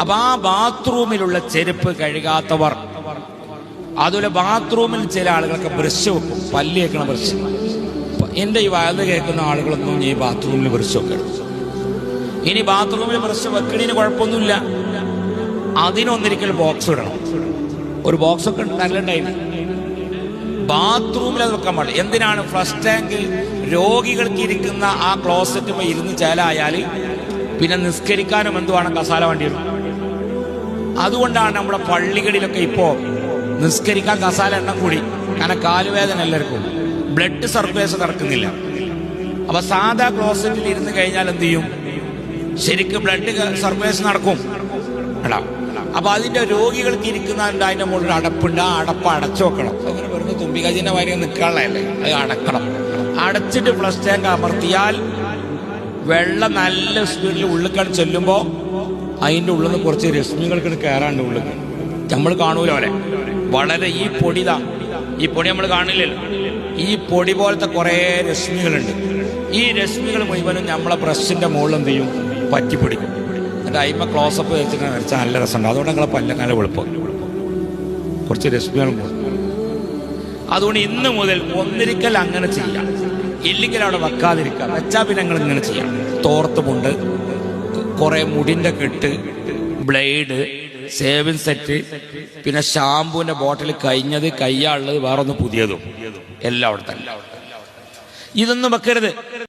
അപ്പൊ ആ ബാത്റൂമിലുള്ള ചെരുപ്പ് കഴുകാത്തവർ അതുപോലെ ബാത്റൂമിൽ ചില ആളുകൾക്ക് ബ്രഷ് വെക്കും പല്ല് വെക്കണ ബ്രഷ്. എന്റെ ഈ വയത് കേൾക്കുന്ന ആളുകളൊന്നും ഈ ബാത്റൂമിൽ ബ്രഷ് വെക്കണം ഇനി ബാത്റൂമിൽ ബ്രഷ് വെക്കണതിന് കുഴപ്പമൊന്നുമില്ല. അതിനൊന്നിരിക്കൽ ബോക്സ് ഇടണം. ഒരു ബോക്സ് ഒക്കെ നല്ലുണ്ടായിരുന്നു ബാത്റൂമിൽ അത് വെക്കാൻ പാടില്ല. എന്തിനാണ്? ഫസ്റ്റ് ടാങ്കിൽ രോഗികൾക്ക് ഇരിക്കുന്ന ആ ക്ലോസറ്റ് ഇരുന്ന് ചേലായാൽ പിന്നെ നിസ്കരിക്കാനും എന്തുവാണ്? കസാല വണ്ടി അതുകൊണ്ടാണ് നമ്മുടെ പള്ളികളിലൊക്കെ ഇപ്പോ നിസ്കരിക്കാൻ കസാല എണ്ണം കൂടി. കാരണം കാലുവേദന എല്ലാവർക്കും. ബ്ലഡ് സർക്കുലേഷൻ നടക്കുന്നില്ല. അപ്പൊ സാധാ ക്ലോസറ്റിൽ ഇരുന്ന് കഴിഞ്ഞാൽ എന്ത് ചെയ്യും? ശരിക്കും ബ്ലഡ് സർക്കുലേഷൻ നടക്കും. എടാ അപ്പൊ അതിന്റെ രോഗികൾക്ക് ഇരിക്കുന്നുണ്ട് അതിന്റെ മുകളിൽ അടപ്പുണ്ട്? ആ അടപ്പ് അടച്ചു വെക്കണം. അങ്ങനെ വെറുതെ തുമ്പികാജിന്റെ വാരി നിൽക്കാനുള്ളതല്ലേ അത് അടക്കണം. അടച്ചിട്ട് ഫ്ലഷ് ടാങ്ക് അമർത്തിയാൽ വെള്ളം നല്ല സ്പീഡിൽ ഉള്ളിക്കാൻ ചെല്ലുമ്പോ അതിന്റെ ഉള്ളിൽ നിന്ന് കുറച്ച് രശ്മികൾക്ക് കയറാണ്ട് ഉള്ളിൽ നമ്മൾ കാണൂല അവരെ. വളരെ ഈ പൊടിതാ ഈ പൊടി നമ്മൾ കാണില്ലല്ലോ. ഈ പൊടി പോലത്തെ കുറേ രശ്മികളുണ്ട്. ഈ രശ്മികൾ മുഴുവനും നമ്മളെ ബ്രഷിന്റെ മുകളിൽ എന്ത് ചെയ്യും? പറ്റിപ്പിടിക്കും. എന്നിട്ട് അയിമ ക്ലോസപ്പ് വെച്ചിട്ട് വരച്ചാൽ നല്ല രസമുണ്ട്. അതുകൊണ്ട് നിങ്ങളെ പല്ല നല്ല വെളുപ്പം. കുറച്ച് രശ്മികളും അതുകൊണ്ട് ഇന്ന് മുതൽ ഒന്നിരിക്കൽ അങ്ങനെ ചെയ്യാം. ഇല്ലെങ്കിൽ അവിടെ വെക്കാതിരിക്കാം. വെച്ചാൽ പിന്നെ ഇങ്ങനെ ചെയ്യാം. തോർത്തുമുണ്ട് കുറെ മുടിന്റെ കെട്ട് ബ്ലേഡ് സേവിങ് സെറ്റ് പിന്നെ ഷാമ്പുവിന്റെ ബോട്ടിൽ കഴിഞ്ഞത് കയ്യാളുള്ളത് വേറൊന്ന് പുതിയതും. എല്ലാം അവിടെ തന്നെ ഇതൊന്നും വെക്കരുത്.